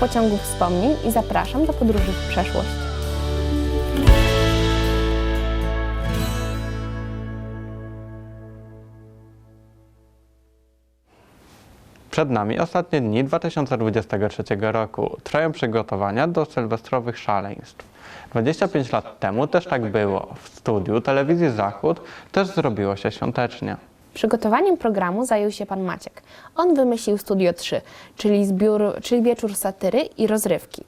pociągu wspomnień i zapraszam do podróży w przeszłość. Przed nami ostatnie dni 2023 roku. Trwają przygotowania do sylwestrowych szaleństw. 25 lat temu też tak było. W studiu telewizji Zachód też zrobiło się świątecznie. Przygotowaniem programu zajął się pan Maciek. On wymyślił Studio 3, czyli, zbiór, czyli wieczór satyry i rozrywki.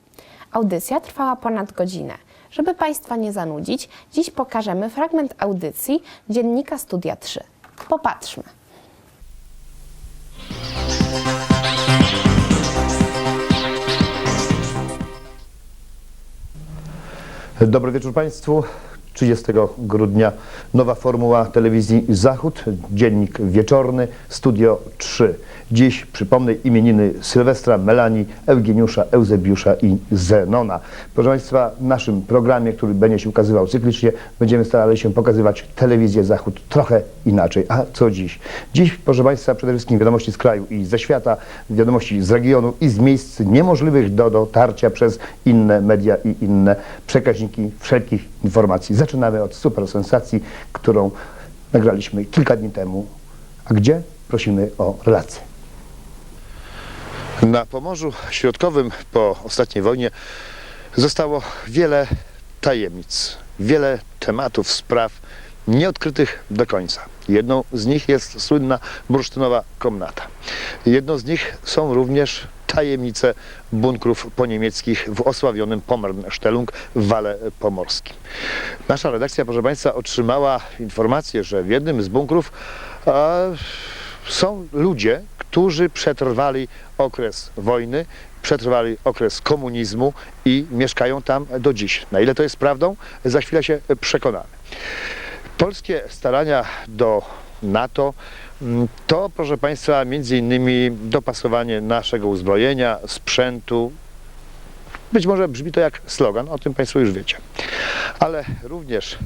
Audycja trwała ponad godzinę. Żeby Państwa nie zanudzić, dziś pokażemy fragment audycji dziennika Studia 3. Popatrzmy. Dobry wieczór Państwu. 30 grudnia nowa formuła telewizji Zachód, dziennik wieczorny, Studio 3. Dziś, przypomnę, imieniny Sylwestra, Melanii, Eugeniusza, Eusebiusza i Zenona. Proszę Państwa, w naszym programie, który będzie się ukazywał cyklicznie, będziemy starali się pokazywać telewizję Zachód trochę inaczej. A co dziś? Dziś, proszę Państwa, przede wszystkim wiadomości z kraju i ze świata, wiadomości z regionu i z miejsc niemożliwych do dotarcia przez inne media i inne przekaźniki wszelkich informacji. Zaczynamy od super sensacji, którą nagraliśmy kilka dni temu. A gdzie? Prosimy o relację. Na Pomorzu Środkowym po ostatniej wojnie zostało wiele tajemnic, wiele tematów, spraw nieodkrytych do końca. Jedną z nich jest słynna bursztynowa komnata. Jedną z nich są również tajemnice bunkrów poniemieckich w osławionym Pommern-Stellung w Wale Pomorskim. Nasza redakcja, proszę Państwa, otrzymała informację, że w jednym z bunkrów e, są ludzie, którzy przetrwali okres wojny, przetrwali okres komunizmu i mieszkają tam do dziś. Na ile to jest prawdą, za chwilę się przekonamy. Polskie starania do NATO to, proszę Państwa, między innymi dopasowanie naszego uzbrojenia, sprzętu. Być może brzmi to jak slogan, o tym Państwo już wiecie. Ale również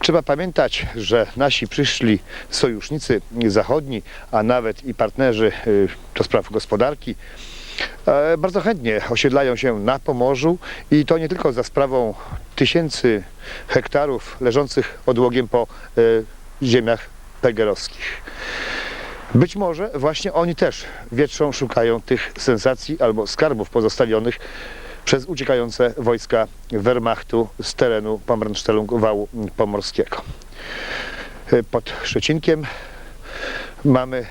trzeba pamiętać, że nasi przyszli sojusznicy zachodni, a nawet i partnerzy y, do spraw gospodarki, e, bardzo chętnie osiedlają się na Pomorzu i to nie tylko za sprawą tysięcy hektarów leżących odłogiem po e, ziemiach pegerowskich. Być może właśnie oni też wietrzą szukają tych sensacji albo skarbów pozostawionych przez uciekające wojska Wehrmachtu z terenu Pommernstellung wału pomorskiego. Pod Szczecinkiem mamy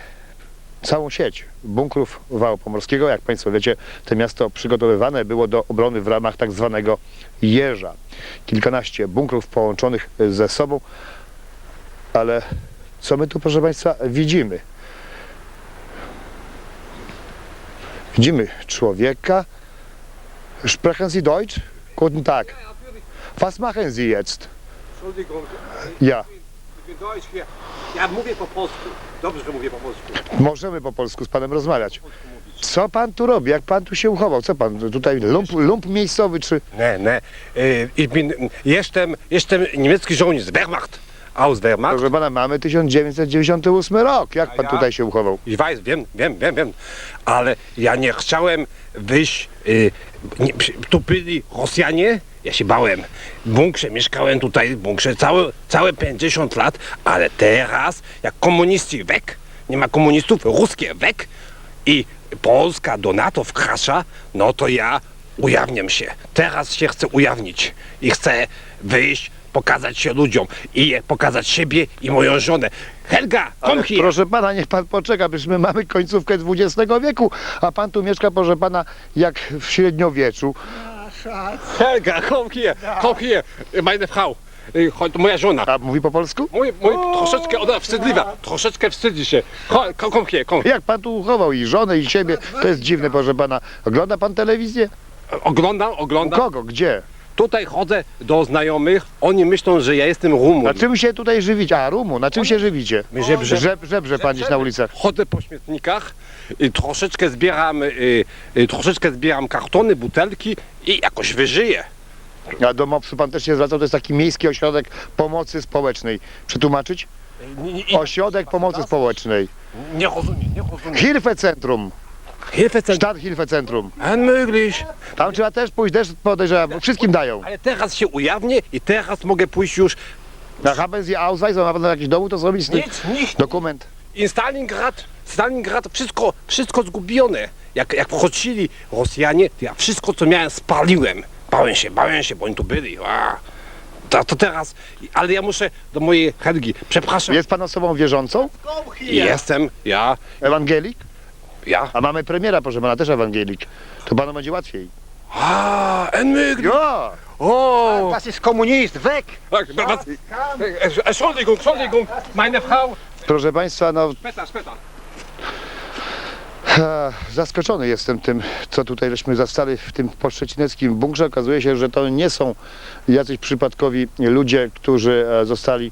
całą sieć bunkrów wału pomorskiego. Jak Państwo wiecie, to miasto przygotowywane było do obrony w ramach tak zwanego jeża. Kilkanaście bunkrów połączonych ze sobą, ale co my tu, proszę Państwa, widzimy? Widzimy człowieka. Sprechen Sie Deutsch? Guten Tag. Was machen Sie jetzt? Entschuldigung, Ja. Ja, mówię po polsku. Dobrze, że mówię po polsku. możemy po polsku z Panem rozmawiać. Co Pan tu robi? Jak Pan tu się uchował? Co Pan tutaj, lump, lump miejscowy czy... Nie, nie. Ich bin, jestem, jestem niemiecki żołnierz, Wehrmacht. Aus Wehrmacht. Proszę Pana, mamy 1998 rok. Jak Pan ja? tutaj się uchował? Ich weiß, wiem, wiem, wiem, wiem. Ale ja nie chciałem wyjść. y, nie, przy- tu byli Rosjanie, ja się bałem. W bunkrze, mieszkałem tutaj w bunkrze całe, całe 50 lat, ale teraz, jak komuniści weg, nie ma komunistów, ruskie weg i Polska do NATO wkracza, no to ja ujawniam się. Teraz się chcę ujawnić i chcę wyjść, pokazać się ludziom i pokazać siebie i moją żonę. Helga, Ale proszę Pana, niech Pan poczeka, przecież my mamy końcówkę XX wieku, a Pan tu mieszka, proszę Pana, jak w średniowieczu. Helga, komm hier, meine Frau, y, chodź, moja żona. A mówi po polsku? Mój, mój troszeczkę, ona wstydliwa, troszeczkę wstydzi się. Chodź, kom, kom hier, kom. Jak Pan tu uchował i żonę, i siebie? To jest dziwne, proszę Pana. Ogląda Pan telewizję? Oglądam, U oglądam. kogo? Gdzie? Tutaj chodzę do znajomych, oni myślą, że ja jestem Rumun. Na czym się tutaj żywicie? A, Rumu, na czym się żywicie? My żebrze. Żeb, żebrze Pan gdzieś na ulicach. Chodzę po śmietnikach, y, troszeczkę zbieram, y, y, troszeczkę zbieram kartony, butelki i jakoś wyżyję. A do MOPS-u Pan też się zwracał, to jest taki miejski ośrodek pomocy społecznej. Przetłumaczyć? I- i- Ośrodek pomocy społecznej. Nie rozumiem, nie rozumiem. Hilfe Centrum. Hilfecentrum. Stadthilfecentrum. Unmöglich. Tam trzeba też pójść, też podejrzewam, bo wszystkim dają. Ale teraz się ujawnię i teraz mogę pójść już Na haben Sie Ausweis, ma pan jakiś dowód to zrobić? z nic, nic. Dokument. In Stalingrad, Stalingrad, wszystko, wszystko zgubione. Jak, jak wchodzili Rosjanie, to ja wszystko co miałem spaliłem. Bałem się, bałem się, bo oni tu byli. A, to, to teraz, ale ja muszę do mojej Helgi, przepraszam. Jest pan osobą wierzącą? Jestem, ja, Ewangelik? Ja. A mamy premiera, proszę pana, też ewangelik. To panu będzie łatwiej. A, unmöglich. Ja! Oh. Das ist Kommunist, weg! Was, Äh, Entschuldigung, Entschuldigung, meine Frau. Proszę państwa, no Später, später. Ha, Zaskoczony jestem tym, co tutaj żeśmy zastali w tym poszczecineckim bunkrze. Okazuje się, że to nie są jacyś przypadkowi ludzie, którzy e, zostali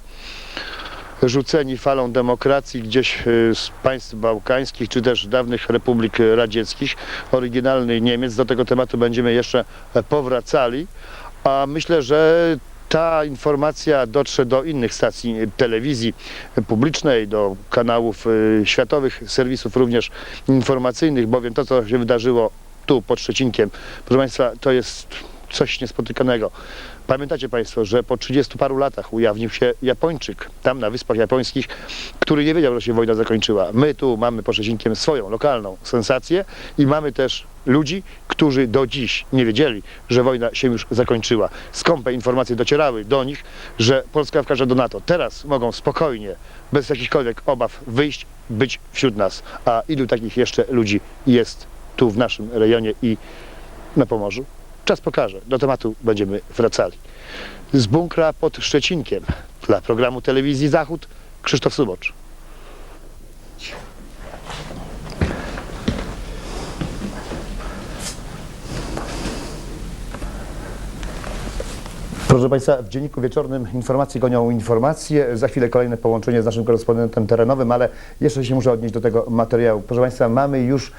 rzuceni falą demokracji gdzieś e, z państw bałkańskich, czy też dawnych republik radzieckich. Oryginalny Niemiec, do tego tematu będziemy jeszcze powracali. A myślę, że ta informacja dotrze do innych stacji telewizji publicznej, do kanałów y, światowych, serwisów również informacyjnych, bowiem to, co się wydarzyło tu pod Szczecinkiem, proszę Państwa, to jest coś niespotykanego. Pamiętacie Państwo, że po 30 paru latach ujawnił się Japończyk tam na Wyspach Japońskich, który nie wiedział, że się wojna zakończyła. My tu mamy Szczecinkiem swoją lokalną sensację i mamy też ludzi, którzy do dziś nie wiedzieli, że wojna się już zakończyła. Skąpe informacje docierały do nich, że Polska wkaże do NATO. Teraz mogą spokojnie, bez jakichkolwiek obaw wyjść, być wśród nas. A ilu takich jeszcze ludzi jest tu w naszym rejonie i na Pomorzu? Czas pokaże. Do tematu będziemy wracali. Z bunkra pod Szczecinkiem dla programu telewizji Zachód Krzysztof Subocz. Proszę Państwa, w Dzienniku Wieczornym informacje gonią informacje. Za chwilę kolejne połączenie z naszym korespondentem terenowym, ale jeszcze się muszę odnieść do tego materiału. Proszę Państwa, mamy już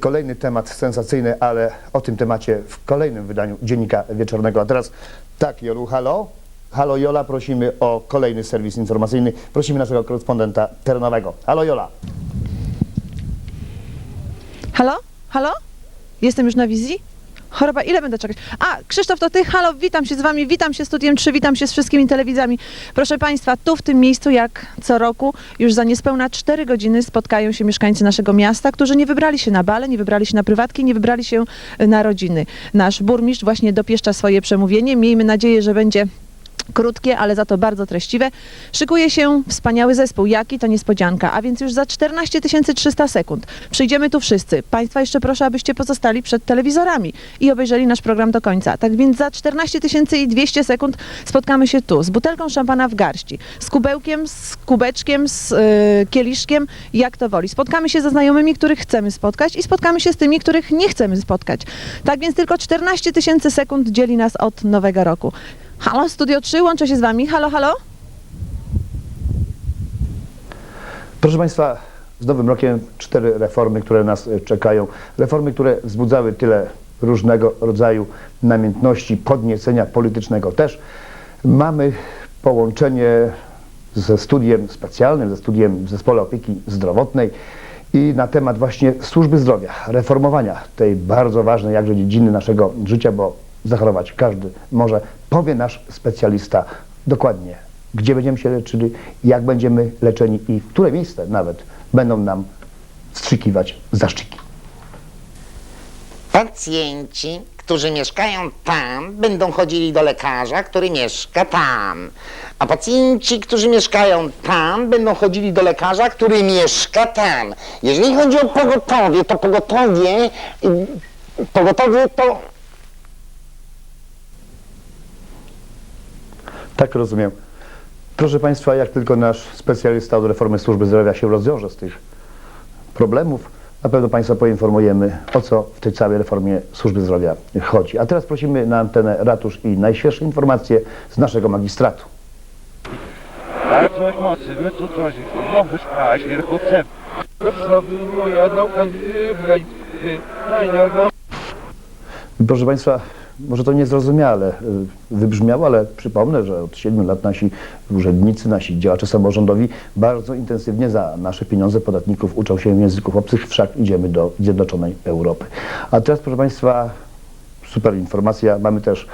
kolejny temat sensacyjny, ale o tym temacie w kolejnym wydaniu Dziennika Wieczornego. A teraz tak, Jolu, halo? Halo Jola, prosimy o kolejny serwis informacyjny. Prosimy naszego korespondenta terenowego. Halo Jola. Halo? Halo? Jestem już na wizji? Choroba, ile będę czekać? A, Krzysztof, to ty? Halo, witam się z wami, witam się z Studiem 3, witam się z wszystkimi telewidzami. Proszę państwa, tu w tym miejscu, jak co roku, już za niespełna 4 godziny spotkają się mieszkańcy naszego miasta, którzy nie wybrali się na bale, nie wybrali się na prywatki, nie wybrali się e, na rodziny. Nasz burmistrz właśnie dopieszcza swoje przemówienie. Miejmy nadzieję, że będzie krótkie, ale za to bardzo treściwe. Szykuje się wspaniały zespół. Jaki to niespodzianka. A więc już za 14 300 sekund przyjdziemy tu wszyscy. Państwa jeszcze proszę, abyście pozostali przed telewizorami i obejrzeli nasz program do końca. Tak więc za 14 200 sekund spotkamy się tu z butelką szampana w garści, z kubełkiem, z kubeczkiem, z y, kieliszkiem, jak to woli. Spotkamy się ze znajomymi, których chcemy spotkać i spotkamy się z tymi, których nie chcemy spotkać. Tak więc tylko 14 tysięcy sekund dzieli nas od nowego roku. Halo, Studio 3, łączę się z Wami. Halo, halo? Proszę Państwa, z Nowym Rokiem cztery reformy, które nas e, czekają. Reformy, które wzbudzały tyle różnego rodzaju namiętności, podniecenia politycznego też. Mamy połączenie ze studiem specjalnym, ze studiem w Zespole Opieki Zdrowotnej i na temat właśnie służby zdrowia, reformowania tej bardzo ważnej jakże dziedziny naszego życia, bo zachorować każdy może, powie nasz specjalista dokładnie, gdzie będziemy się leczyli, jak będziemy leczeni i w które miejsce nawet będą nam wstrzykiwać zaszczyki. Pacjenci, którzy mieszkają tam, będą chodzili do lekarza, który mieszka tam. A pacjenci, którzy mieszkają tam, będą chodzili do lekarza, który mieszka tam. Jeżeli chodzi o pogotowie, to pogotowie, pogotowie to Tak rozumiem. Proszę Państwa, jak tylko nasz specjalista od reformy służby zdrowia się rozwiąże z tych problemów, na pewno Państwa poinformujemy, o co w tej całej reformie służby zdrowia chodzi. A teraz prosimy na antenę ratusz i najświeższe informacje z naszego magistratu. Bardzo mocy, Proszę Państwa, może to niezrozumiale y, wybrzmiało, ale przypomnę, że od 7 lat nasi urzędnicy, nasi działacze samorządowi bardzo intensywnie za nasze pieniądze podatników uczą się języków obcych, wszak idziemy do Zjednoczonej Europy. A teraz, proszę Państwa, super informacja. Mamy też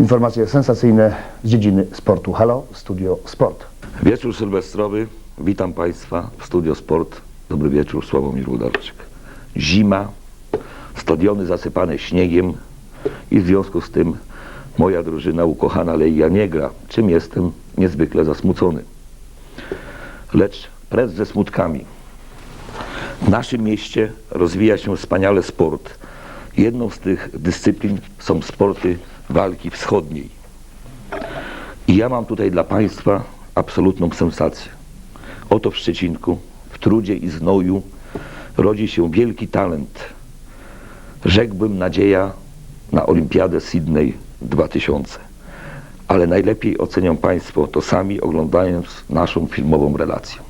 informacje sensacyjne z dziedziny sportu. Halo, Studio Sport. Wieczór sylwestrowy. Witam Państwa w Studio Sport. Dobry wieczór, Sławomir Wódarczyk. Zima, stadiony zasypane śniegiem i w związku z tym moja drużyna ukochana Leja nie gra, czym jestem niezwykle zasmucony. Lecz precz ze smutkami. W naszym mieście rozwija się wspaniale sport. Jedną z tych dyscyplin są sporty walki wschodniej. I ja mam tutaj dla Państwa absolutną sensację. Oto w Szczecinku, w trudzie i znoju rodzi się wielki talent. Rzekłbym nadzieja na Olimpiadę Sydney 2000. Ale najlepiej ocenią Państwo to sami oglądając naszą filmową relację.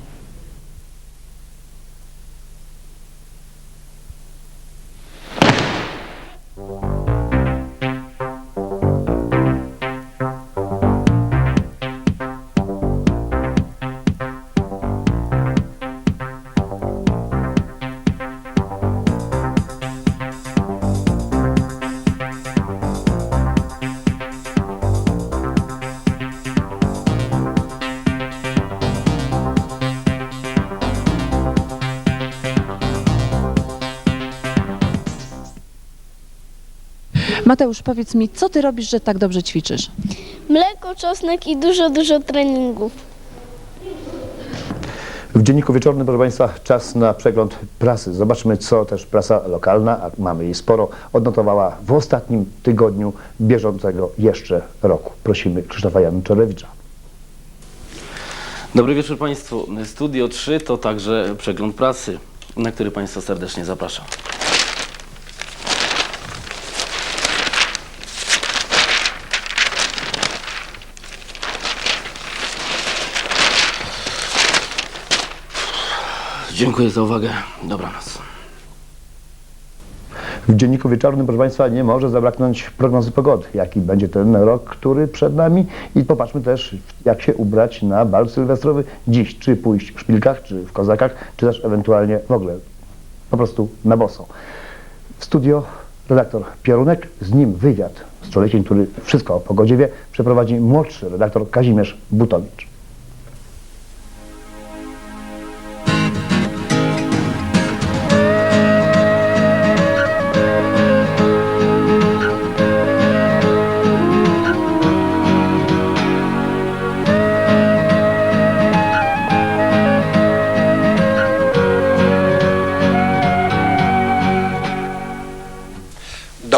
Mateusz, powiedz mi, co ty robisz, że tak dobrze ćwiczysz? Mleko, czosnek i dużo, dużo treningów. W Dzienniku Wieczornym, proszę Państwa, czas na przegląd prasy. Zobaczmy, co też prasa lokalna, a mamy jej sporo, odnotowała w ostatnim tygodniu bieżącego jeszcze roku. Prosimy Krzysztofa Janczarewicza. Dobry wieczór Państwu. Studio 3 to także przegląd prasy, na który Państwa serdecznie zapraszam. Dziękuję za uwagę. Dobranoc. W Dzienniku Wieczornym, proszę Państwa, nie może zabraknąć prognozy pogody. Jaki będzie ten rok, który przed nami i popatrzmy też, jak się ubrać na bal sylwestrowy dziś. Czy pójść w szpilkach, czy w kozakach, czy też ewentualnie w ogóle po prostu na boso. W studio redaktor Piorunek, z nim wywiad z człowiekiem, który wszystko o pogodzie wie, przeprowadzi młodszy redaktor Kazimierz Butowicz.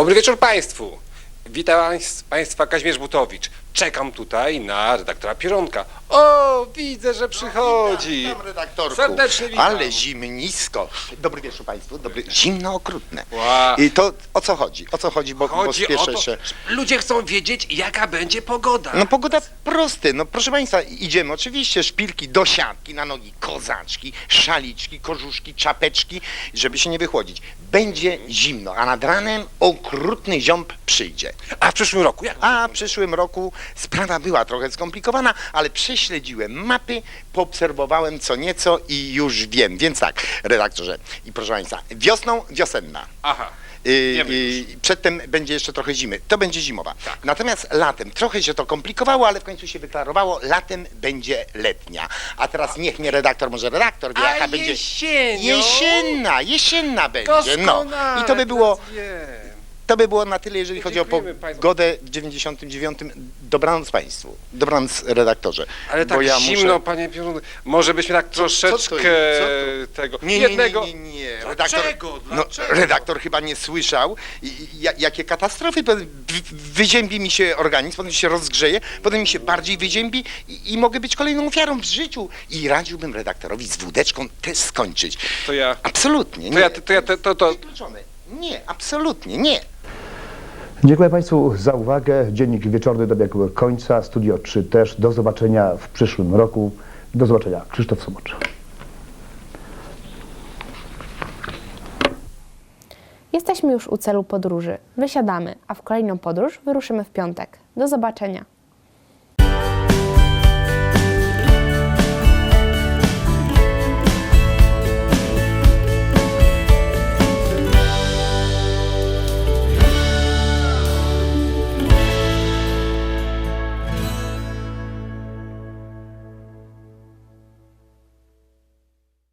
Dobry wieczór Państwu. Witam państw- Państwa Kazimierz Butowicz. Czekam tutaj na redaktora Pieronka. O, widzę, że przychodzi. Witam, redaktorku. Serdecznie witam. Ale zimnisko. Dobry wieczór Państwu. Dobry, zimno okrutne. Ła. I to o co chodzi? O co chodzi, bo, bo Chodzi o spieszę to, się. że ludzie chcą wiedzieć, jaka będzie pogoda. No pogoda prosty, no proszę Państwa, idziemy oczywiście szpilki do siatki, na nogi kozaczki, szaliczki, kożuszki, czapeczki, żeby się nie wychłodzić. Będzie zimno, a nad ranem okrutny ziąb przyjdzie. A w przyszłym roku jak? A w przyszłym roku sprawa była trochę skomplikowana, ale prześledziłem mapy, poobserwowałem co nieco i już wiem. Więc tak, redaktorze i proszę Państwa, wiosną wiosenna. Aha. Yy, Wiemy yy, przedtem będzie jeszcze trochę zimy. To będzie zimowa. Natomiast latem trochę się to komplikowało, ale w końcu się wyklarowało, latem będzie letnia. A teraz niech mnie redaktor, może redaktor wie, A jaka będzie. jesienią? Jesienna, jesienna będzie. No. Doskonale, I to by było. wiem. To by było na tyle, jeżeli chodzi o pogodę w 99. Dobranoc Państwu. Dobranoc redaktorze. Ale tak ja zimno, muszę- panie Pierunek. Może byśmy tak co to troszeczkę tego Nie, nie, jednego... nie, nie, nie. Redaktor, Dlaczego? no, Dlaczego? redaktor chyba nie słyszał, jakie katastrofy. Wyziębi mi się organizm, potem się rozgrzeje, potem mi się bardziej wyziębi i, i mogę być kolejną ofiarą w życiu. I radziłbym redaktorowi z wódeczką też skończyć. To ja... Absolutnie. To nie. ja, to ja, to, to, to, Wykluczone. Nie, absolutnie nie. Dziękuję Państwu za uwagę. Dziennik Wieczorny dobiegł końca. Studio 3 też. Do zobaczenia w przyszłym roku. Do zobaczenia. Krzysztof Sobocz. Jesteśmy już u celu podróży. Wysiadamy, a w kolejną podróż wyruszymy w piątek. Do zobaczenia.